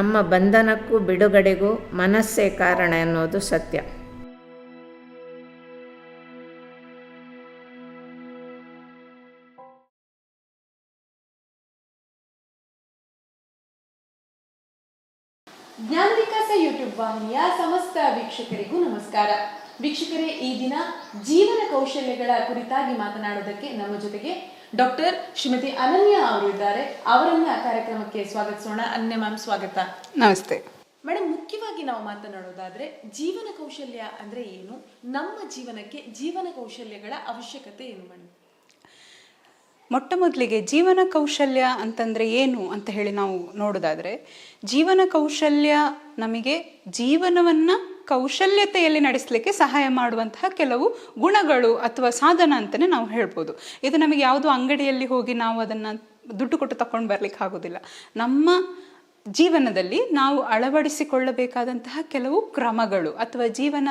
ನಮ್ಮ ಬಂಧನಕ್ಕೂ ಬಿಡುಗಡೆಗೂ ಮನಸ್ಸೇ ಕಾರಣ ಎನ್ನುವುದು ಸತ್ಯ. ಜ್ಞಾನ ವಿಕಾಸ ಯೂಟ್ಯೂಬ್ ವಾಹಿನಿಯ ಸಮಸ್ತ ವೀಕ್ಷಕರಿಗೂ ನಮಸ್ಕಾರ. ವೀಕ್ಷಕರೇ, ಈ ದಿನ ಜೀವನ ಕೌಶಲ್ಯಗಳ ಕುರಿತಾಗಿ ಮಾತನಾಡೋದಕ್ಕೆ ನಮ್ಮ ಜೊತೆಗೆ ಡಾಕ್ಟರ್ ಶ್ರೀಮತಿ ಅನನ್ಯ ಅವರು ಇದ್ದಾರೆ ಅವರನ್ನ ಕಾರ್ಯಕ್ರಮಕ್ಕೆ ಸ್ವಾಗತಿಸೋಣ. ಅನನ್ಯ ಮ್ಯಾಮ್ ಸ್ವಾಗತ. ನಮಸ್ತೆ. ಮೇಡಮ್ ಮುಖ್ಯವಾಗಿ ನಾವು ಮಾತನಾಡೋದಾದ್ರೆ ಜೀವನ ಕೌಶಲ್ಯ ಅಂದ್ರೆ ಏನು? ನಮ್ಮ ಜೀವನಕ್ಕೆ ಜೀವನ ಕೌಶಲ್ಯಗಳ ಅವಶ್ಯಕತೆ ಏನು ಮೇಡಮ್ ಮೊಟ್ಟ ಮೊದಲಿಗೆ ಜೀವನ ಕೌಶಲ್ಯ ಅಂತಂದರೆ ಏನು ಅಂತ ಹೇಳಿ ನಾವು ನೋಡೋದಾದರೆ ಜೀವನ ಕೌಶಲ್ಯ ನಮಗೆ ಜೀವನವನ್ನು ಕೌಶಲ್ಯತೆಯಲ್ಲಿ ನಡೆಸಲಿಕ್ಕೆ ಸಹಾಯ ಮಾಡುವಂತಹ ಕೆಲವು ಗುಣಗಳು ಅಥವಾ ಸಾಧನ ಅಂತಲೇ ನಾವು ಹೇಳ್ಬೋದು. ಇದು ನಮಗೆ ಯಾವುದೋ ಅಂಗಡಿಯಲ್ಲಿ ಹೋಗಿ ನಾವು ಅದನ್ನು ದುಡ್ಡು ಕೊಟ್ಟು ತಕೊಂಡು ಬರ್ಲಿಕ್ಕೆ ಆಗೋದಿಲ್ಲ ನಮ್ಮ ಜೀವನದಲ್ಲಿ ನಾವು ಅಳವಡಿಸಿಕೊಳ್ಳಬೇಕಾದಂತಹ ಕೆಲವು ಕ್ರಮಗಳು ಅಥವಾ ಜೀವನ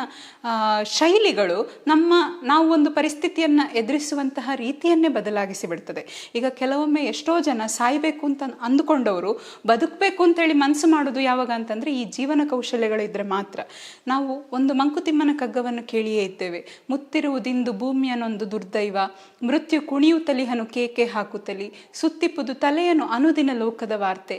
ಶೈಲಿಗಳು ನಮ್ಮ, ನಾವು ಒಂದು ಪರಿಸ್ಥಿತಿಯನ್ನು ಎದುರಿಸುವಂತಹ ರೀತಿಯನ್ನೇ ಬದಲಾಗಿಸಿ ಬಿಡ್ತದೆ. ಈಗ ಕೆಲವೊಮ್ಮೆ ಎಷ್ಟೋ ಜನ ಸಾಯ್ಬೇಕು ಅಂತ ಅಂದುಕೊಂಡವರು ಬದುಕಬೇಕು ಅಂತೇಳಿ ಮನಸ್ಸು ಮಾಡೋದು ಯಾವಾಗ ಅಂತಂದರೆ ಈ ಜೀವನ ಕೌಶಲ್ಯಗಳು ಇದ್ದರೆ ಮಾತ್ರ. ನಾವು ಒಂದು ಮಂಕುತಿಮ್ಮನ ಕಗ್ಗವನ್ನು ಕೇಳಿಯೇ ಇದ್ದೇವೆ. ಮುತ್ತಿರುವುದಿಂದು ಭೂಮಿಯನೊಂದು ದುರ್ದೈವ, ಮೃತ್ಯು ಕುಣಿಯುತ್ತಲಿಹನು ಕೇಕೆ ಹಾಕುತ್ತಲಿ, ಸುತ್ತಿಪ್ಪುದು ತಲೆಯನ್ನು ಅನುದಿನ ಲೋಕದ ವಾರ್ತೆ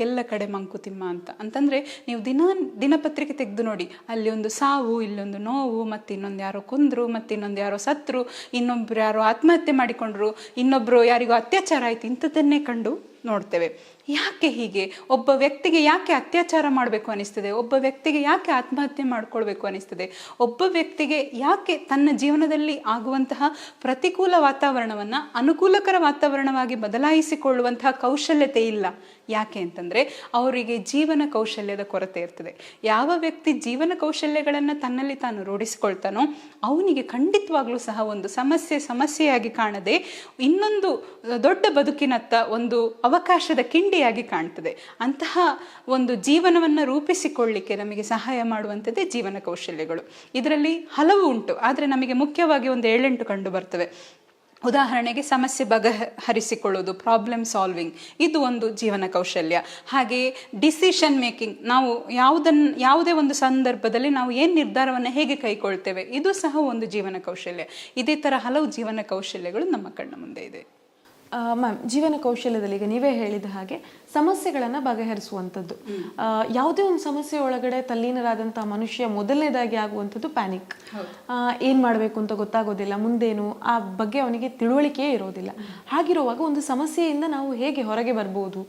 ಎತ್ತಲಿದಕ್ಕೆಲ್ಲ ಕಡೆ ಮಂಕುತಿಮ್ಮ ಅಂತ. ಅಂತಂದ್ರೆ ನೀವು ದಿನ, ದಿನಪತ್ರಿಕೆ ತೆಗೆದು ನೋಡಿ. ಅಲ್ಲಿ ಒಂದು ಸಾವು, ಇಲ್ಲೊಂದು ನೋವು, ಮತ್ತೆ ಇನ್ನೊಂದು ಯಾರೋ ಕುಂದ್ರು, ಮತ್ತು ಇನ್ನೊಂದು ಯಾರೋ ಸತ್ರು, ಇನ್ನೊಬ್ರು ಯಾರೋ ಆತ್ಮಹತ್ಯೆ ಮಾಡಿಕೊಂಡ್ರು ಇನ್ನೊಬ್ಬರು ಯಾರಿಗೂ ಅತ್ಯಾಚಾರ ಆಯಿತು, ಇಂಥದ್ದನ್ನೇ ಕಂಡು ನೋಡ್ತೇವೆ. ಯಾಕೆ ಹೀಗೆ? ಒಬ್ಬ ವ್ಯಕ್ತಿಗೆ ಯಾಕೆ ಅತ್ಯಾಚಾರ ಮಾಡಬೇಕು ಅನಿಸ್ತದೆ? ಒಬ್ಬ ವ್ಯಕ್ತಿಗೆ ಯಾಕೆ ಆತ್ಮಹತ್ಯೆ ಮಾಡ್ಕೊಳ್ಬೇಕು ಅನಿಸ್ತದೆ? ಒಬ್ಬ ವ್ಯಕ್ತಿಗೆ ಯಾಕೆ ತನ್ನ ಜೀವನದಲ್ಲಿ ಆಗುವಂತಹ ಪ್ರತಿಕೂಲ ವಾತಾವರಣವನ್ನು ಅನುಕೂಲಕರ ವಾತಾವರಣವಾಗಿ ಬದಲಾಯಿಸಿಕೊಳ್ಳುವಂತಹ ಕೌಶಲ್ಯತೆ ಇಲ್ಲ. ಯಾಕೆ ಅಂತಂದರೆ ಅವರಿಗೆ ಜೀವನ ಕೌಶಲ್ಯದ ಕೊರತೆ ಇರ್ತದೆ. ಯಾವ ವ್ಯಕ್ತಿ ಜೀವನ ಕೌಶಲ್ಯಗಳನ್ನು ತನ್ನಲ್ಲಿ ತಾನು ರೂಢಿಸಿಕೊಳ್ತಾನೋ ಅವನಿಗೆ ಖಂಡಿತವಾಗ್ಲೂ ಸಹ ಒಂದು ಸಮಸ್ಯೆ ಸಮಸ್ಯೆಯಾಗಿ ಕಾಣದೆ ಇನ್ನೊಂದು ದೊಡ್ಡ ಬದುಕಿನತ್ತ ಒಂದು ಅವಕಾಶದ ಕಿಂಡಿಯಾಗಿ ಕಾಣ್ತದೆ. ಅಂತಹ ಒಂದು ಜೀವನವನ್ನು ರೂಪಿಸಿಕೊಳ್ಳಿಕ್ಕೆ ನಮಗೆ ಸಹಾಯ ಮಾಡುವಂಥದ್ದೇ ಜೀವನ ಕೌಶಲ್ಯಗಳು. ಇದರಲ್ಲಿ ಹಲವು ಉಂಟು. ಆದರೆ ನಮಗೆ ಮುಖ್ಯವಾಗಿ ಒಂದು ಏಳೆಂಟು ಕಂಡು ಬರ್ತವೆ. ಉದಾಹರಣೆಗೆ ಸಮಸ್ಯೆ ಬಗೆಹರಿಸಿಕೊಳ್ಳೋದು ಪ್ರಾಬ್ಲಮ್ ಸಾಲ್ವಿಂಗ್ ಇದು ಒಂದು ಜೀವನ ಕೌಶಲ್ಯ. ಹಾಗೆ ಡಿಸಿಷನ್ ಮೇಕಿಂಗ್ ನಾವು ಯಾವುದನ್ನು ಯಾವುದೇ ಒಂದು ಸಂದರ್ಭದಲ್ಲಿ ನಾವು ಏನು ನಿರ್ಧಾರವನ್ನು ಹೇಗೆ ಕೈಕೊಳ್ತೇವೆ, ಇದು ಸಹ ಒಂದು ಜೀವನ ಕೌಶಲ್ಯ. ಇದೇ ಥರ ಹಲವು ಜೀವನ ಕೌಶಲ್ಯಗಳು ನಮ್ಮ ಕಣ್ಣ ಮುಂದೆ ಇದೆ. ಮ್ಯಾಮ್ ಜೀವನ ಕೌಶಲ್ಯದಲ್ಲಿ ಈಗ ನೀವೇ ಹೇಳಿದ ಹಾಗೆ ಸಮಸ್ಯೆಗಳನ್ನು ಬಗೆಹರಿಸುವಂಥದ್ದು. ಯಾವುದೇ ಒಂದು ಸಮಸ್ಯೆ ಒಳಗಡೆ ತಲ್ಲೀನರಾದಂಥ ಮನುಷ್ಯ ಮೊದಲನೇದಾಗಿ ಆಗುವಂಥದ್ದು ಪ್ಯಾನಿಕ್ ಏನು ಮಾಡಬೇಕು ಅಂತ ಗೊತ್ತಾಗೋದಿಲ್ಲ ಮುಂದೇನು ಆ ಬಗ್ಗೆ ಅವನಿಗೆ ತಿಳುವಳಿಕೆಯೇ ಇರೋದಿಲ್ಲ. ಹಾಗಿರುವಾಗ ಒಂದು ಸಮಸ್ಯೆಯಿಂದ ನಾವು ಹೇಗೆ ಹೊರಗೆ ಬರ್ಬೋದು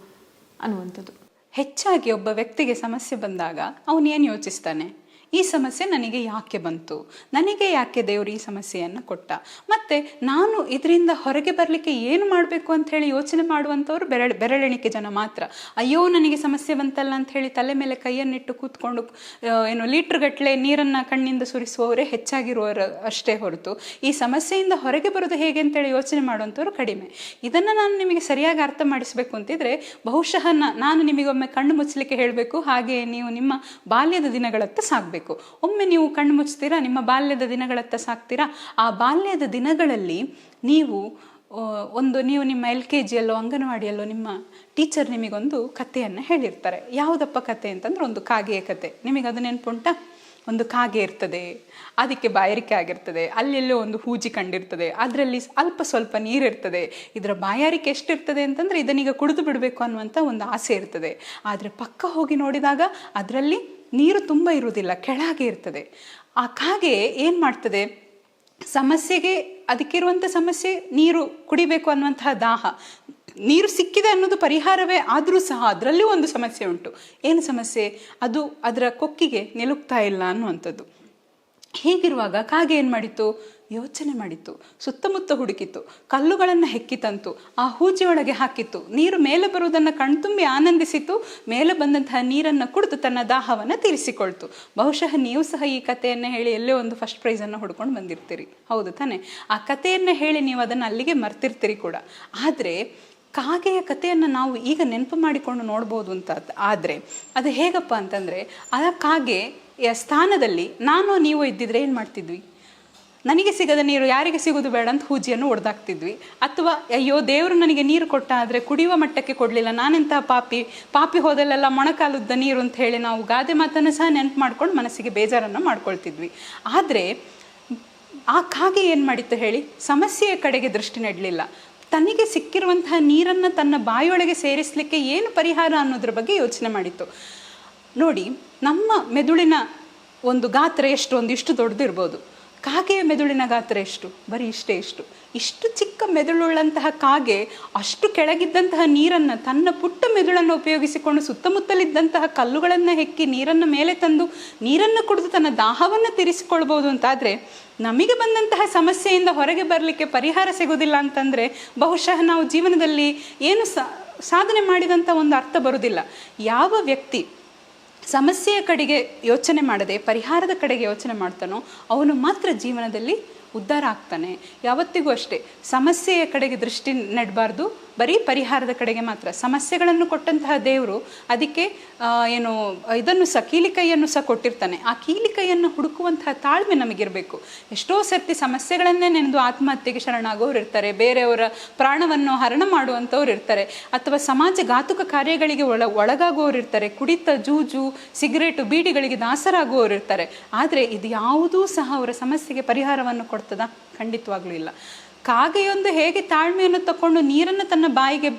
ಅನ್ನುವಂಥದ್ದು. ಹೆಚ್ಚಾಗಿ ಒಬ್ಬ ವ್ಯಕ್ತಿಗೆ ಸಮಸ್ಯೆ ಬಂದಾಗ ಅವನು ಏನು ಯೋಚಿಸ್ತಾನೆ? ಈ ಸಮಸ್ಯೆ ನನಗೆ ಯಾಕೆ ಬಂತು? ನನಗೆ ಯಾಕೆ ದೇವರು ಈ ಸಮಸ್ಯೆಯನ್ನು ಕೊಟ್ಟ? ಮತ್ತೆ ನಾನು ಇದರಿಂದ ಹೊರಗೆ ಬರಲಿಕ್ಕೆ ಏನು ಮಾಡಬೇಕು ಅಂತ ಹೇಳಿ ಯೋಚನೆ ಮಾಡುವಂಥವ್ರು ಬೆರಳು, ಬೆರಳೆಣಿಕೆ ಜನ ಮಾತ್ರ. ಅಯ್ಯೋ, ನನಗೆ ಸಮಸ್ಯೆ ಬಂತಲ್ಲ ಅಂತ ಹೇಳಿ ತಲೆ ಮೇಲೆ ಕೈಯನ್ನಿಟ್ಟು ಕೂತ್ಕೊಂಡು ಏನು ಲೀಟ್ರ್ ಗಟ್ಟಲೆ ನೀರನ್ನು ಕಣ್ಣಿಂದ ಸುರಿಸುವವರೇ ಹೆಚ್ಚಾಗಿರುವವರು ಅಷ್ಟೇ ಹೊರತು. ಈ ಸಮಸ್ಯೆಯಿಂದ ಹೊರಗೆ ಬರೋದು ಹೇಗೆ ಅಂತೇಳಿ ಯೋಚನೆ ಮಾಡುವಂಥವ್ರು ಕಡಿಮೆ. ಇದನ್ನು ನಾನು ನಿಮಗೆ ಸರಿಯಾಗಿ ಅರ್ಥ ಮಾಡಿಸಬೇಕು ಅಂತಿದ್ರೆ, ಬಹುಶಃ ನಾನು ನಿಮಗೊಮ್ಮೆ ಕಣ್ಣು ಮುಚ್ಚಲಿಕ್ಕೆ ಹೇಳಬೇಕು ಹಾಗೆ ನೀವು ನಿಮ್ಮ ಬಾಲ್ಯದ ದಿನಗಳತ್ತ ಸಾಗಬೇಕು. ಒಮ್ಮೆ ನೀವು ಕಣ್ಣು ಮುಚ್ತೀರಾ, ನಿಮ್ಮ ಬಾಲ್ಯದ ದಿನಗಳತ್ತ ಸಾಕ್ತೀರಾ? ಆ ಬಾಲ್ಯದ ದಿನಗಳಲ್ಲಿ ನೀವು ಒಂದು ನೀವು ನಿಮ್ಮ ಎಲ್ ಕೆ ಜಿಯಲ್ಲೋ, ಅಂಗನವಾಡಿಯಲ್ಲೋ, ನಿಮ್ಮ ಟೀಚರ್ ನಿಮಗೊಂದು ಕಥೆಯನ್ನು ಹೇಳಿರ್ತಾರೆ. ಯಾವುದಪ್ಪ ಕತೆ ಅಂತಂದ್ರೆ ಒಂದು ಕಾಗೆಯ ಕತೆ ನಿಮಗೆ ಅದು ನೆನ್ಪುಂಟಾ? ಒಂದು ಕಾಗೆ ಇರ್ತದೆ, ಅದಕ್ಕೆ ಬಾಯಾರಿಕೆ ಆಗಿರ್ತದೆ, ಅಲ್ಲೆಲ್ಲೋ ಒಂದು ಹೂಜಿ ಕಂಡಿರ್ತದೆ, ಅದರಲ್ಲಿ ಅಲ್ಪ ಸ್ವಲ್ಪ ನೀರಿರ್ತದೆ. ಇದರ ಬಾಯಾರಿಕೆ ಎಷ್ಟಿರ್ತದೆ ಅಂತಂದರೆ ಇದನ್ನೀಗ ಕುಡಿದು ಬಿಡಬೇಕು ಅನ್ನುವಂಥ ಒಂದು ಆಸೆ ಇರ್ತದೆ. ಆದರೆ ಪಕ್ಕ ಹೋಗಿ ನೋಡಿದಾಗ ಅದರಲ್ಲಿ ನೀರು ತುಂಬ ಇರುವುದಿಲ್ಲ, ಕೆಳಗೆ ಇರ್ತದೆ. ಆ ಕಾಗೆ ಏನು ಮಾಡ್ತದೆ? ಸಮಸ್ಯೆಗೆ ಅದಕ್ಕಿರುವಂಥ ಸಮಸ್ಯೆ ನೀರು ಕುಡಿಬೇಕು ಅನ್ನುವಂತಹ ದಾಹ. ನೀರು ಸಿಕ್ಕಿದೆ ಅನ್ನೋದು ಪರಿಹಾರವೇ ಆದರೂ ಸಹ ಅದರಲ್ಲೂ ಒಂದು ಸಮಸ್ಯೆ ಉಂಟು. ಏನು ಸಮಸ್ಯೆ? ಅದು ಅದರ ಕೊಕ್ಕಿಗೆ ನಿಲುಕ್ತಾ ಇಲ್ಲ ಅನ್ನುವಂಥದ್ದು. ಹೀಗಿರುವಾಗ ಕಾಗೆ ಏನು ಮಾಡಿತು ಯೋಚನೆ ಮಾಡಿತು ಸುತ್ತಮುತ್ತ ಹುಡುಕಿತು ಕಲ್ಲುಗಳನ್ನು ಹೆಕ್ಕಿತಂತು ಆ ಹೂಜಿಯೊಳಗೆ ಹಾಕಿತ್ತು, ನೀರು ಮೇಲೆ ಬರುವುದನ್ನು ಕಣ್ತುಂಬಿ ಆನಂದಿಸಿತು, ಮೇಲೆ ಬಂದಂತಹ ನೀರನ್ನು ಕುಡಿದು ತನ್ನ ದಾಹವನ್ನು ತೀರಿಸಿಕೊಳ್ತು. ಬಹುಶಃ ನೀವು ಸಹ ಈ ಕಥೆಯನ್ನು ಹೇಳಿ ಎಲ್ಲೇ ಒಂದು ಫಸ್ಟ್ ಪ್ರೈಸನ್ನು ಹುಡ್ಕೊಂಡು ಬಂದಿರ್ತೀರಿ. ಹೌದು ತಾನೆ. ಆ ಕಥೆಯನ್ನು ಹೇಳಿ ನೀವು ಅದನ್ನು ಅಲ್ಲಿಗೆ ಮರ್ತಿರ್ತೀರಿ ಕೂಡ. ಆದರೆ, ಕಾಗೆಯ ಕಥೆಯನ್ನು ನಾವು ಈಗ ನೆನಪು ಮಾಡಿಕೊಂಡು ನೋಡ್ಬೋದು ಅಂತ ಆದರೆ, ಅದು ಹೇಗಪ್ಪ ಅಂತಂದರೆ, ಆ ಕಾಗೆ ಸ್ಥಾನದಲ್ಲಿ ನಾನು ನೀವು ಇದ್ದಿದ್ರೆ ಏನು ಮಾಡ್ತಿದ್ವಿ? ನನಗೆ ಸಿಗದ ನೀರು ಯಾರಿಗೆ ಸಿಗೋದು ಬೇಡ ಅಂತ ಹೂಜಿಯನ್ನು ಒಡೆದಾಕ್ತಿದ್ವಿ. ಅಥವಾ, ಅಯ್ಯೋ, ದೇವರು ನನಗೆ ನೀರು ಕೊಟ್ಟ ಆದರೆ ಕುಡಿಯುವ ಮಟ್ಟಕ್ಕೆ ಕೊಡಲಿಲ್ಲ ನಾನೆಂತಹ ಪಾಪಿ? ಪಾಪಿ ಹೋದಲ್ಲೆಲ್ಲ ಮೊಣಕಾಲುದ್ದ ನೀರು ಅಂತ ಹೇಳಿ ನಾವು ಗಾದೆ ಮಾತನ್ನು ಸಹ ನೆನಪು ಮಾಡ್ಕೊಂಡು ಮನಸ್ಸಿಗೆ ಬೇಜಾರನ್ನು ಮಾಡ್ಕೊಳ್ತಿದ್ವಿ. ಆದರೆ, ಆ ಕಾಗೆ ಏನು ಮಾಡಿತ್ತು ಹೇಳಿ? ಸಮಸ್ಯೆಯ ಕಡೆಗೆ ದೃಷ್ಟಿ ನೆಡಲಿಲ್ಲ. ತನಗೆ ಸಿಕ್ಕಿರುವಂತಹ ನೀರನ್ನು ತನ್ನ ಬಾಯೊಳಗೆ ಸೇರಿಸಲಿಕ್ಕೆ ಏನು ಪರಿಹಾರ ಅನ್ನೋದ್ರ ಬಗ್ಗೆ ಯೋಚನೆ ಮಾಡಿತ್ತು. ನೋಡಿ, ನಮ್ಮ ಮೆದುಳಿನ ಒಂದು ಗಾತ್ರ ಎಷ್ಟು ಒಂದಿಷ್ಟು ದೊಡ್ಡದಿರ್ಬೋದು. ಕಾಗೆಯ ಮೆದುಳಿನ ಗಾತ್ರ ಎಷ್ಟು? ಬರೀ ಇಷ್ಟೇ ಇಷ್ಟು. ಇಷ್ಟು ಚಿಕ್ಕ ಮೆದುಳುಳ್ಳಂತಹ ಕಾಗೆ, ಅಷ್ಟು ಕೆಳಗಿದ್ದಂತಹ ನೀರನ್ನು, ತನ್ನ ಪುಟ್ಟ ಮೆದುಳನ್ನು ಉಪಯೋಗಿಸಿಕೊಂಡು ಸುತ್ತಮುತ್ತಲಿದ್ದಂತಹ ಕಲ್ಲುಗಳನ್ನು ಹೆಕ್ಕಿ ನೀರನ್ನು ಮೇಲೆ ತಂದು, ನೀರನ್ನು ಕುಡಿದು ತನ್ನ ದಾಹವನ್ನು ತೀರಿಸಿಕೊಳ್ಬೋದು ಅಂತಾದರೆ, ನಮಗೆ ಬಂದಂತಹ ಸಮಸ್ಯೆಯಿಂದ ಹೊರಗೆ ಬರಲಿಕ್ಕೆ ಪರಿಹಾರ ಸಿಗೋದಿಲ್ಲ ಅಂತಂದರೆ, ಬಹುಶಃ ನಾವು ಜೀವನದಲ್ಲಿ ಏನು ಸಾಧನೆ ಮಾಡಿದಂಥ ಒಂದು ಅರ್ಥ ಬರುವುದಿಲ್ಲ. ಯಾವ ವ್ಯಕ್ತಿ ಸಮಸ್ಯೆಯ ಕಡೆಗೆ ಯೋಚನೆ ಮಾಡದೆ ಪರಿಹಾರದ ಕಡೆಗೆ ಯೋಚನೆ ಮಾಡ್ತಾನೋ ಅವನು ಮಾತ್ರ ಜೀವನದಲ್ಲಿ ಉದ್ಧಾರ ಆಗ್ತಾನೆ. ಯಾವತ್ತಿಗೂ ಅಷ್ಟೇ. ಸಮಸ್ಯೆಯ ಕಡೆಗೆ ದೃಷ್ಟಿ ನೆಡಬಾರ್ದು. ಬರೀ ಪರಿಹಾರದ ಕಡೆಗೆ ಮಾತ್ರ. ಸಮಸ್ಯೆಗಳನ್ನು ಕೊಟ್ಟಂತಹ ದೇವರು ಅದಕ್ಕೆ ಏನು, ಇದನ್ನು ಸಹ, ಕೀಲಿಕೈಯನ್ನು ಸಹ ಕೊಟ್ಟಿರ್ತಾನೆ. ಆ ಕೀಲಿಕೈಯನ್ನು ಹುಡುಕುವಂತಹ ತಾಳ್ಮೆ ನಮಗಿರಬೇಕು. ಎಷ್ಟೋ ಸರ್ತಿ ಸಮಸ್ಯೆಗಳನ್ನೇ ನೆನೆದು ಆತ್ಮಹತ್ಯೆಗೆ ಶರಣಾಗೋರು ಇರ್ತಾರೆ. ಬೇರೆಯವರ ಪ್ರಾಣವನ್ನು ಹರಣ ಮಾಡುವಂಥವ್ರು ಇರ್ತಾರೆ. ಅಥವಾ ಸಮಾಜ ಘಾತುಕ ಕಾರ್ಯಗಳಿಗೆ ಒಳ ಒಳಗಾಗುವವರು ಇರ್ತಾರೆ. ಕುಡಿತ, ಜೂಜು, ಸಿಗರೇಟು, ಬೀಡಿಗಳಿಗೆ ದಾಸರಾಗುವವರು ಇರ್ತಾರೆ ಆದರೆ ಇದು ಯಾವುದೂ ಸಹ ಅವರ ಸಮಸ್ಯೆಗೆ ಪರಿಹಾರವನ್ನು ಕೊಡ್ತದಾ ಖಂಡಿತವಾಗ್ಲೂ ಇಲ್ಲ. ಕಾಗೆಯೊಂದು ಹೇಗೆ ತಾಳ್ಮೆಯನ್ನು ತಕೊಂಡು ನೀರನ್ನು ತನ್ನ ಬಾಯಿಗೆ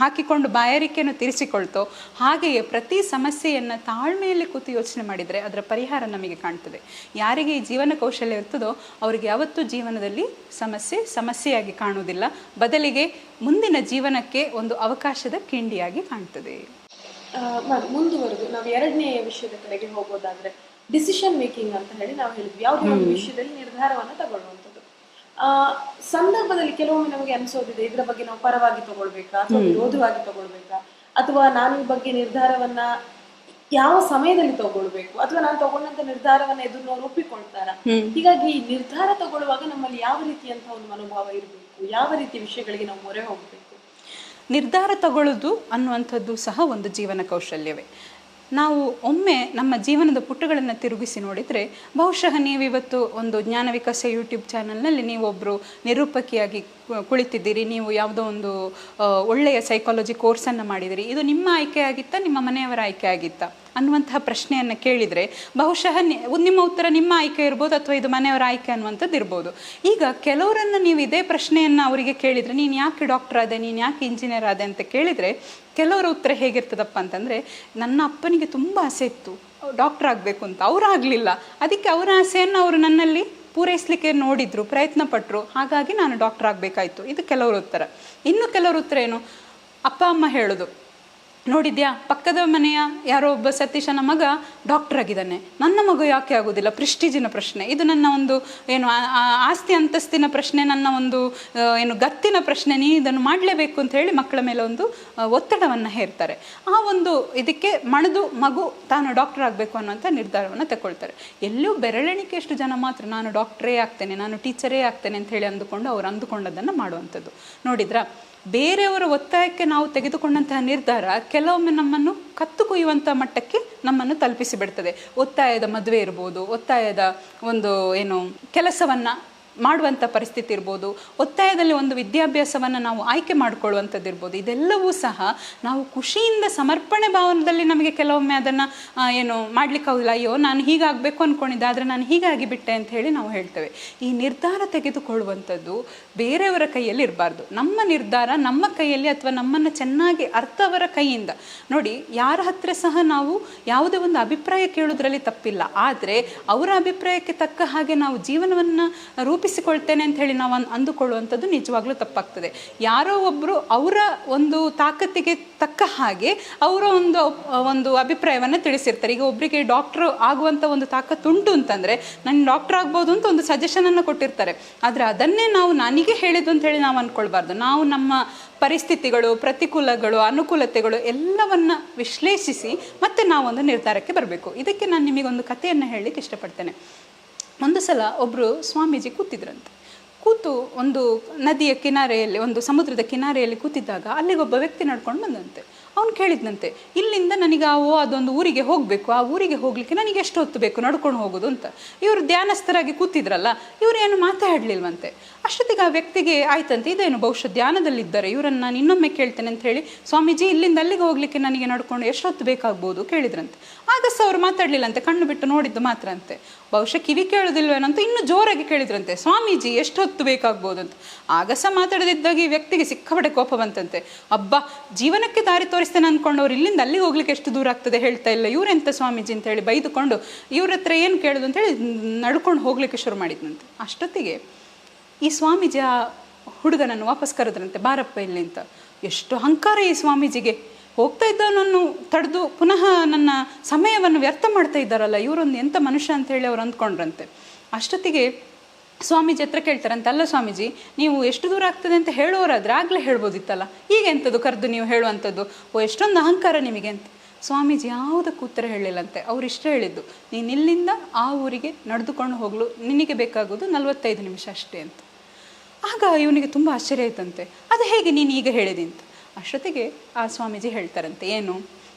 ಹಾಕಿಕೊಂಡು ಬಾಯಾರಿಕೆಯನ್ನು ತೀರಿಸಿಕೊಳ್ತೋ ಹಾಗೆಯೇ ಪ್ರತಿ ಸಮಸ್ಯೆಯನ್ನು ತಾಳ್ಮೆಯಲ್ಲಿ ಕೂತು ಯೋಚನೆ ಮಾಡಿದರೆ ಅದರ ಪರಿಹಾರ ನಮಗೆ ಕಾಣ್ತದೆ. ಯಾರಿಗೆ ಈ ಜೀವನ ಕೌಶಲ್ಯ ಇರ್ತದೋ ಅವರಿಗೆ ಯಾವತ್ತೂ ಜೀವನದಲ್ಲಿ ಸಮಸ್ಯೆ ಸಮಸ್ಯೆಯಾಗಿ ಕಾಣುವುದಿಲ್ಲ. ಬದಲಿಗೆ ಮುಂದಿನ ಜೀವನಕ್ಕೆ ಒಂದು ಅವಕಾಶದ ಕಿಂಡಿಯಾಗಿ ಕಾಣ್ತದೆ. ಮುಂದುವರೆದು ನಾವು ಎರಡನೇ ವಿಷಯದ ಕಡೆಗೆ ಹೋಗೋದಾದ್ರೆ ಡಿಸಿಷನ್ ಮೇಕಿಂಗ್ ಅಂತ ಹೇಳಿ ನಾವು ಹೇಳಿದ್ವಿ. ಯಾವುದೇ ಒಂದು ವಿಷಯದಲ್ಲಿ ನಿರ್ಧಾರವನ್ನು ತಗೊಳ್ಳುವಂಥದ್ದು. ಆ ಸಂದರ್ಭದಲ್ಲಿ ಕೆಲವೊಮ್ಮೆ ನಮಗೆ ಅನಿಸೋದಿದೆ ಇದರ ಬಗ್ಗೆ ನಾವು ಪರವಾಗಿ ತಗೊಳ್ಬೇಕಾ ಅಥವಾ ವಿರೋಧವಾಗಿ ತಗೊಳ್ಬೇಕಾ? ಅಥವಾ ನಾನು ಈ ಬಗ್ಗೆ ನಿರ್ಧಾರವನ್ನ ಯಾವ ಸಮಯದಲ್ಲಿ ತಗೊಳ್ಬೇಕು? ಅಥವಾ ನಾನು ತಗೊಂಡಂತ ನಿರ್ಧಾರವನ್ನ ಎದುರಿನವ್ರು ಒಪ್ಪಿಕೊಳ್ತಾರ? ಹೀಗಾಗಿ ಈ ನಿರ್ಧಾರ ತಗೊಳ್ಳುವಾಗ ನಮ್ಮಲ್ಲಿ ಯಾವ ರೀತಿಯಂತಹ ಒಂದು ಮನೋಭಾವ ಇರಬೇಕು? ಯಾವ ರೀತಿ ವಿಷಯಗಳಿಗೆ ನಾವು ಮೊರೆ ಹೋಗ್ಬೇಕು? ನಿರ್ಧಾರ ತಗೊಳ್ಳೋದು ಅನ್ನುವಂಥದ್ದು ಸಹ ಒಂದು ಜೀವನ ಕೌಶಲ್ಯವೇ. ನಾವು ಒಮ್ಮೆ ನಮ್ಮ ಜೀವನದ ಪುಟಗಳನ್ನು ತಿರುಗಿಸಿ ನೋಡಿದರೆ ಬಹುಶಃ ನೀವಿವತ್ತು ಒಂದು ಜ್ಞಾನ ವಿಕಾಸ ಯೂಟ್ಯೂಬ್ ಚಾನಲ್ನಲ್ಲಿ ನೀವೊಬ್ಬರು ನಿರೂಪಕಿಯಾಗಿ ಕುಳಿತಿದ್ದೀರಿ, ನೀವು ಯಾವುದೋ ಒಂದು ಒಳ್ಳೆಯ ಸೈಕಾಲಜಿ ಕೋರ್ಸನ್ನು ಮಾಡಿದಿರಿ. ಇದು ನಿಮ್ಮ ಆಯ್ಕೆ ಆಗಿತ್ತಾ ನಿಮ್ಮ ಮನೆಯವರ ಆಯ್ಕೆ ಆಗಿತ್ತಾ ಅನ್ನುವಂತಹ ಪ್ರಶ್ನೆಯನ್ನು ಕೇಳಿದರೆ ಬಹುಶಃ ನಿಮ್ಮ ಉತ್ತರ ನಿಮ್ಮ ಆಯ್ಕೆ ಇರ್ಬೋದು ಅಥವಾ ಇದು ಮನೆಯವರ ಆಯ್ಕೆ ಅನ್ನುವಂಥದ್ದು ಇರ್ಬೋದು. ಈಗ ಕೆಲವರನ್ನು ನೀವು ಇದೇ ಪ್ರಶ್ನೆಯನ್ನು ಅವರಿಗೆ ಕೇಳಿದರೆ, ನೀನು ಯಾಕೆ ಡಾಕ್ಟರ್ ಆದೆ, ನೀನು ಯಾಕೆ ಇಂಜಿನಿಯರ್ ಆದೆ ಅಂತ ಕೇಳಿದರೆ ಕೆಲವರ ಉತ್ತರ ಹೇಗಿರ್ತದಪ್ಪ ಅಂತಂದರೆ, ನನ್ನ ಅಪ್ಪನಿಗೆ ತುಂಬ ಆಸೆ ಇತ್ತು. ಡಾಕ್ಟರ್ ಆಗಬೇಕು ಅಂತ. ಅವ್ರು ಆಗಲಿಲ್ಲ. ಅದಕ್ಕೆ ಅವರ ಆಸೆಯನ್ನು ಅವರು ನನ್ನಲ್ಲಿ ಪೂರೈಸಲಿಕ್ಕೆ ನೋಡಿದ್ರು, ಪ್ರಯತ್ನ ಪಟ್ಟರು ಹಾಗಾಗಿ ನಾನು ಡಾಕ್ಟರ್ ಆಗಬೇಕಾಯಿತು. ಇದು ಕೆಲವರ ಉತ್ತರ. ಇನ್ನು ಕೆಲವರ ಉತ್ತರ ಏನು? ಅಪ್ಪ, ಅಮ್ಮ ಹೇಳೋದು. ನೋಡಿದ್ಯಾ? ಪಕ್ಕದ ಮನೆಯ ಯಾರೋ ಒಬ್ಬ ಸತೀಶನ ಮಗ ಡಾಕ್ಟರ್ ಆಗಿದ್ದಾನೆ. ನನ್ನ ಮಗ ಯಾಕೆ ಆಗೋದಿಲ್ಲ? ಪ್ರಿಸ್ಟೀಜಿನ ಪ್ರಶ್ನೆ. ಇದು ನನ್ನ ಒಂದು, ಏನು ಆಸ್ತಿ ಅಂತಸ್ತಿನ ಪ್ರಶ್ನೆ, ನನ್ನ ಒಂದು ಏನು ಗತ್ತಿನ ಪ್ರಶ್ನೆ. ನೀ ಇದನ್ನು ಮಾಡಲೇಬೇಕು ಅಂತ ಹೇಳಿ ಮಕ್ಕಳ ಮೇಲೆ ಒಂದು ಒತ್ತಡವನ್ನು ಹೇರ್ತಾರೆ. ಆ ಒಂದು ಇದಕ್ಕೆ ಮಣದು ಮಗು ತಾನು ಡಾಕ್ಟರ್ ಆಗಬೇಕು ಅನ್ನುವಂಥ ನಿರ್ಧಾರವನ್ನು ತಗೊಳ್ತಾರೆ ಎಲ್ಲೂ ಬೆರಳೆಣಿಕೆಯಷ್ಟು ಜನ ಮಾತ್ರ ನಾನು ಡಾಕ್ಟ್ರೇ ಆಗ್ತೇನೆ, ನಾನು ಟೀಚರೇ ಆಗ್ತೇನೆ ಅಂತ ಹೇಳಿ ಅಂದುಕೊಂಡು ಅವ್ರು ಅಂದುಕೊಂಡದನ್ನು ಮಾಡುವಂಥದ್ದು. ನೋಡಿದ್ರಾ? ಬೇರೆಯವರ ಒತ್ತಾಯಕ್ಕೆ ನಾವು ತೆಗೆದುಕೊಂಡಂತಹ ನಿರ್ಧಾರ ಕೆಲವೊಮ್ಮೆ ನಮ್ಮನ್ನು ಕತ್ತು ಕುಯ್ಯುವಂಥ ಮಟ್ಟಕ್ಕೆ ನಮ್ಮನ್ನು ತಲುಪಿಸಿ ಬಿಡ್ತದೆ ಒತ್ತಾಯದ ಮದುವೆ ಇರ್ಬೋದು, ಒತ್ತಾಯದ ಒಂದು ಏನು ಕೆಲಸವನ್ನು ಮಾಡುವಂಥ ಪರಿಸ್ಥಿತಿ ಇರ್ಬೋದು, ಒತ್ತಾಯದಲ್ಲಿ ಒಂದು ವಿದ್ಯಾಭ್ಯಾಸವನ್ನು ನಾವು ಆಯ್ಕೆ ಮಾಡಿಕೊಳ್ಳುವಂಥದ್ದು ಇರ್ಬೋದು ಇದೆಲ್ಲವೂ ಸಹ ನಾವು ಖುಷಿಯಿಂದ ಸಮರ್ಪಣೆ ಭಾವನದಲ್ಲಿ ನಮಗೆ ಕೆಲವೊಮ್ಮೆ ಅದನ್ನು ಏನು ಮಾಡ್ಲಿಕ್ಕಾಗಿಲ್ಲ ಅಯ್ಯೋ ನಾನು ಹೀಗಾಗಬೇಕು ಅಂದ್ಕೊಂಡಿದ್ದೆ ಆದರೆ ನಾನು ಹೀಗಾಗಿ ಬಿಟ್ಟೆ ಅಂತ ಹೇಳಿ ನಾವು ಹೇಳ್ತೇವೆ. ಈ ನಿರ್ಧಾರ ತೆಗೆದುಕೊಳ್ಳುವಂಥದ್ದು ಬೇರೆಯವರ ಕೈಯಲ್ಲಿ ಇರಬಾರ್ದು. ನಮ್ಮ ನಿರ್ಧಾರ ನಮ್ಮ ಕೈಯಲ್ಲಿ ಅಥವಾ ನಮ್ಮನ್ನು ಚೆನ್ನಾಗಿ ಅರ್ಥವರ ಕೈಯಿಂದ. ನೋಡಿ, ಯಾರ ಹತ್ರ ಸಹ ನಾವು ಯಾವುದೇ ಒಂದು ಅಭಿಪ್ರಾಯ ಕೇಳೋದ್ರಲ್ಲಿ ತಪ್ಪಿಲ್ಲ, ಆದರೆ ಅವರ ಅಭಿಪ್ರಾಯಕ್ಕೆ ತಕ್ಕ ಹಾಗೆ ನಾವು ಜೀವನವನ್ನು ರೂಪಿಸಿಕೊಳ್ತೇನೆ ಅಂತ ಹೇಳಿ ನಾವು ಅಂದುಕೊಳ್ಳುವಂಥದ್ದು ನಿಜವಾಗ್ಲೂ ತಪ್ಪಾಗ್ತದೆ. ಯಾರೋ ಒಬ್ಬರು ಅವರ ಒಂದು ತಾಕತ್ತಿಗೆ ತಕ್ಕ ಹಾಗೆ ಅವರ ಒಂದು ಒಂದು ಅಭಿಪ್ರಾಯವನ್ನು ತಿಳಿಸಿರ್ತಾರೆ. ಈಗ ಒಬ್ಬರಿಗೆ ಡಾಕ್ಟ್ರು ಆಗುವಂಥ ಒಂದು ತಾಕತ್ತುಂಟು ಅಂತಂದರೆ ನಾನು ಡಾಕ್ಟರ್ ಆಗ್ಬೋದು ಅಂತ ಒಂದು ಸಜೆಷನನ್ನು ಕೊಟ್ಟಿರ್ತಾರೆ. ಆದರೆ ಅದನ್ನೇ ನಾವು ನನಗೆ ಹೇಳಿದ್ದು ಅಂತ ಹೇಳಿ ನಾವು ಅಂದ್ಕೊಳ್ಬಾರ್ದು ನಾವು ನಮ್ಮ ಪರಿಸ್ಥಿತಿಗಳು, ಪ್ರತಿಕೂಲಗಳು, ಅನುಕೂಲತೆಗಳು ಎಲ್ಲವನ್ನ ವಿಶ್ಲೇಷಿಸಿ ಮತ್ತೆ ನಾವೊಂದು ನಿರ್ಧಾರಕ್ಕೆ ಬರಬೇಕು. ಇದಕ್ಕೆ ನಾನು ನಿಮಗೊಂದು ಕಥೆಯನ್ನು ಹೇಳಲಿಕ್ಕೆ ಇಷ್ಟಪಡ್ತೇನೆ. ಒಂದು ಸಲ ಒಬ್ಬರು ಸ್ವಾಮೀಜಿ ಕೂತಿದ್ರಂತೆ. ಕೂತು ಒಂದು ನದಿಯ ಕಿನಾರೆಯಲ್ಲಿ, ಒಂದು ಸಮುದ್ರದ ಕಿನಾರೆಯಲ್ಲಿ ಕೂತಿದ್ದಾಗ ಅಲ್ಲಿಗೊಬ್ಬ ವ್ಯಕ್ತಿ ನಡ್ಕೊಂಡು ಬಂದಂತೆ. ಅವನು ಕೇಳಿದ್ನಂತೆ, ಇಲ್ಲಿಂದ ನನಗೆ ಆ ಓ, ಅದೊಂದು ಊರಿಗೆ ಹೋಗಬೇಕು. ಆ ಊರಿಗೆ ಹೋಗ್ಲಿಕ್ಕೆ ನನಗೆ ಎಷ್ಟು ಹೊತ್ತು ಬೇಕು? ನಡ್ಕೊಂಡು ಹೋಗೋದು ಅಂತ. ಇವರು ಧ್ಯಾನಸ್ಥರಾಗಿ ಕೂತಿದ್ರಲ್ಲ, ಇವ್ರು ಏನು ಮಾತಾಡಲಿಲ್ವಂತೆ. ಅಷ್ಟೊತ್ತಿಗೆ ಆ ವ್ಯಕ್ತಿಗೆ ಆಯ್ತಂತೆ, ಇದೇನು ಬಹುಶಃ ಧ್ಯಾನದಲ್ಲಿದ್ದಾರೆ? ಇವರನ್ನು ನಾನು ಇನ್ನೊಮ್ಮೆ ಕೇಳ್ತೇನೆ ಅಂತ ಹೇಳಿ, ಸ್ವಾಮೀಜಿ, ಇಲ್ಲಿಂದ ಅಲ್ಲಿಗೆ ಹೋಗ್ಲಿಕ್ಕೆ ನನಗೆ ನಡ್ಕೊಂಡು ಎಷ್ಟೊತ್ತು ಬೇಕಾಗ್ಬೋದು? ಕೇಳಿದ್ರಂತೆ. ಆಗ ಸಹ ಅವ್ರು ಮಾತಾಡ್ಲಿಲ್ಲಂತೆ ಕಣ್ಣು ಬಿಟ್ಟು ನೋಡಿದ್ದು ಮಾತ್ರ ಅಂತೆ. ಬಹುಶಃ ಕಿವಿ ಕೇಳೋದಿಲ್ವೇನಂತ ಇನ್ನೂ ಜೋರಾಗಿ ಕೇಳಿದ್ರಂತೆ, ಸ್ವಾಮೀಜಿ ಎಷ್ಟು ಹೊತ್ತು ಬೇಕಾಗ್ಬೋದು ಅಂತ. ಆಗ ಸಹ ಮಾತಾಡದಿದ್ದಾಗ ಈ ವ್ಯಕ್ತಿಗೆ ಸಿಕ್ಕಾಪಟ್ಟೆ ಕೋಪ ಬಂತಂತೆ. ಅಬ್ಬಾ, ಜೀವನಕ್ಕೆ ದಾರಿ ತೋರಿಸ್ತೇನೆ ಅಂದ್ಕೊಂಡವ್ರು ಇಲ್ಲಿಂದ ಅಲ್ಲಿಗೆ ಹೋಗ್ಲಿಕ್ಕೆ ಎಷ್ಟು ದೂರ ಆಗ್ತದೆ ಹೇಳ್ತಾ ಇಲ್ಲ. ಇವರೆಂತ ಸ್ವಾಮೀಜಿ ಅಂತ ಹೇಳಿ ಬೈದುಕೊಂಡು ಇವ್ರ ಹತ್ರ ಏನು ಕೇಳೋದು ಅಂತ ಹೇಳಿ ನಡ್ಕೊಂಡು ಹೋಗ್ಲಿಕ್ಕೆ ಶುರು ಮಾಡಿದ್ನಂತೆ. ಅಷ್ಟೊತ್ತಿಗೆ ಈ ಸ್ವಾಮೀಜಿ ಆ ಹುಡುಗನನ್ನು ವಾಪಸ್ ಕರೆದ್ರಂತೆ, ಬಾರಪ್ಪ ಇಲ್ಲಿ ಅಂತ. ಎಷ್ಟು ಅಹಂಕಾರ ಈ ಸ್ವಾಮೀಜಿಗೆ. ಹೋಗ್ತಾ ಇದ್ದವನನ್ನು ತಡೆದು ಪುನಃ ನನ್ನ ಸಮಯವನ್ನು ವ್ಯರ್ಥ ಮಾಡ್ತಾ ಇದ್ದಾರಲ್ಲ, ಇವರೊಂದು ಎಂಥ ಮನುಷ್ಯ ಅಂತ ಹೇಳಿ ಅವ್ರು ಅಂದ್ಕೊಂಡ್ರಂತೆ. ಅಷ್ಟೊತ್ತಿಗೆ ಸ್ವಾಮೀಜಿ ಹತ್ರ ಕೇಳ್ತಾರಂತೆ ಅಲ್ಲ ಸ್ವಾಮೀಜಿ, ನೀವು ಎಷ್ಟು ದೂರ ಆಗ್ತದೆ ಅಂತ ಹೇಳೋರಾದ್ರೆ ಆಗಲೇ ಹೇಳ್ಬೋದಿತ್ತಲ್ಲ. ಈಗ ಎಂಥದ್ದು ಕರೆದು ನೀವು ಹೇಳುವಂಥದ್ದು? ಓ, ಎಷ್ಟೊಂದು ಅಹಂಕಾರ ನಿಮಗೆ ಅಂತ. ಸ್ವಾಮೀಜಿ ಯಾವುದಕ್ಕೂ ಉತ್ತರ ಹೇಳಿಲ್ಲಂತೆ ಅವ್ರು ಇಷ್ಟೇ ಹೇಳಿದ್ದು, ನೀನು ಇಲ್ಲಿಂದ ಆ ಊರಿಗೆ ನಡೆದುಕೊಂಡು ಹೋಗಲು, ನಿನಗೆ ಬೇಕಾಗೋದು ನಲವತ್ತೈದು ನಿಮಿಷ ಅಷ್ಟೇ ಅಂತ. ಆಗ ಇವನಿಗೆ ತುಂಬ ಆಶ್ಚರ್ಯ ಆಯ್ತಂತೆ. ಅದು ಹೇಗೆ ನೀನು ಈಗ ಹೇಳಿದೆ ಅಂತ? ಅಷ್ಟೊತ್ತಿಗೆ ಆ ಸ್ವಾಮೀಜಿ ಹೇಳ್ತಾರಂತೆ, ಏನು?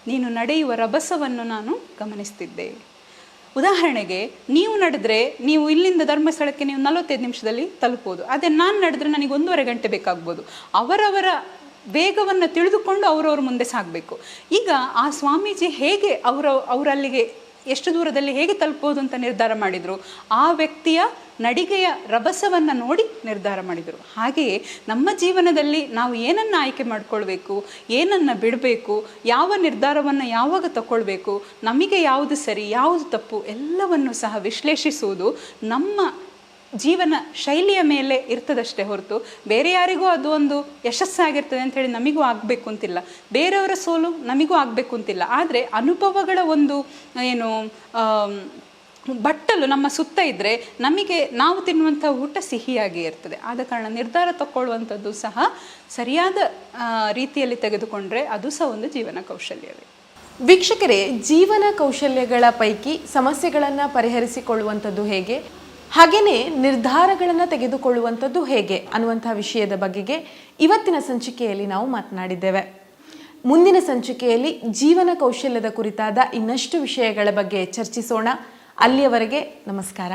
ನೀನು ನಡೆಯುವ ರಭಸವನ್ನು ನಾನು ಗಮನಿಸ್ತಿದ್ದೆ. ಉದಾಹರಣೆಗೆ, ನೀವು ನಡೆದ್ರೆ ನೀವು ಇಲ್ಲಿಂದ ಧರ್ಮಸ್ಥಳಕ್ಕೆ ನೀವು ನಲವತ್ತೈದು ನಿಮಿಷದಲ್ಲಿ ತಲುಪೋದು. ಅದೇ ನಾನು ನಡೆದ್ರೆ ನನಗೆ ಒಂದೂವರೆ ಗಂಟೆ ಬೇಕಾಗ್ಬೋದು. ಅವರವರ ವೇಗವನ್ನು ತಿಳಿದುಕೊಂಡು ಅವರವ್ರ ಮುಂದೆ ಸಾಗಬೇಕು. ಈಗ ಆ ಸ್ವಾಮೀಜಿ ಹೇಗೆ ಅವರ, ಅವರಲ್ಲಿಗೆ ಎಷ್ಟು ದೂರದಲ್ಲಿ ಹೇಗೆ ತಲುಪೋದು ಅಂತ ನಿರ್ಧಾರ ಮಾಡಿದರು. ಆ ವ್ಯಕ್ತಿಯ ನಡಿಗೆಯ ರಭಸವನ್ನು ನೋಡಿ ನಿರ್ಧಾರ ಮಾಡಿದರು. ಹಾಗೆಯೇ ನಮ್ಮ ಜೀವನದಲ್ಲಿ ನಾವು ಏನನ್ನು ಆಯ್ಕೆ ಮಾಡಿಕೊಳ್ಬೇಕು, ಏನನ್ನು ಬಿಡಬೇಕು, ಯಾವ ನಿರ್ಧಾರವನ್ನು ಯಾವಾಗ ತಗೊಳ್ಬೇಕು ನಮಗೆ ಯಾವುದು ಸರಿ, ಯಾವುದು ತಪ್ಪು ಎಲ್ಲವನ್ನು ಸಹ ವಿಶ್ಲೇಷಿಸುವುದು ನಮ್ಮ ಜೀವನ ಶೈಲಿಯ ಮೇಲೆ ಇರ್ತದಷ್ಟೇ ಹೊರತು ಬೇರೆ ಯಾರಿಗೂ ಅದು ಒಂದು ಯಶಸ್ಸಾಗಿರ್ತದೆ ಅಂತ ಹೇಳಿ ನಮಗೂ ಆಗಬೇಕು ಅಂತಿಲ್ಲ. ಬೇರೆಯವರ ಸೋಲು ನಮಗೂ ಆಗಬೇಕು ಅಂತಿಲ್ಲ. ಆದರೆ ಅನುಭವಗಳ ಒಂದು, ಏನು ಬಟ್ಟಲು ನಮ್ಮ ಸುತ್ತ ಇದ್ದರೆ ನಮಗೆ ನಾವು ತಿನ್ನುವಂಥ ಊಟ ಸಿಹಿಯಾಗಿ ಇರ್ತದೆ. ಆದ ಕಾರಣ ನಿರ್ಧಾರ ತಗೊಳ್ಳುವಂಥದ್ದು ಸಹ ಸರಿಯಾದ ರೀತಿಯಲ್ಲಿ ತೆಗೆದುಕೊಂಡ್ರೆ ಅದು ಸಹ ಒಂದು ಜೀವನ ಕೌಶಲ್ಯವೇ. ವೀಕ್ಷಕರೇ, ಜೀವನ ಕೌಶಲ್ಯಗಳ ಪೈಕಿ ಸಮಸ್ಯೆಗಳನ್ನು ಪರಿಹರಿಸಿಕೊಳ್ಳುವಂಥದ್ದು ಹೇಗೆ? ಹಾಗೆಯೇ ನಿರ್ಧಾರಗಳನ್ನು ತೆಗೆದುಕೊಳ್ಳುವಂಥದ್ದು ಹೇಗೆ ಅನ್ನುವಂಥ ವಿಷಯದ ಬಗೆಗೆ ಇವತ್ತಿನ ಸಂಚಿಕೆಯಲ್ಲಿ ನಾವು ಮಾತನಾಡಿದ್ದೇವೆ. ಮುಂದಿನ ಸಂಚಿಕೆಯಲ್ಲಿ ಜೀವನ ಕೌಶಲ್ಯದ ಕುರಿತಾದ ಇನ್ನಷ್ಟು ವಿಷಯಗಳ ಬಗ್ಗೆ ಚರ್ಚಿಸೋಣ. ಅಲ್ಲಿಯವರೆಗೆ ನಮಸ್ಕಾರ.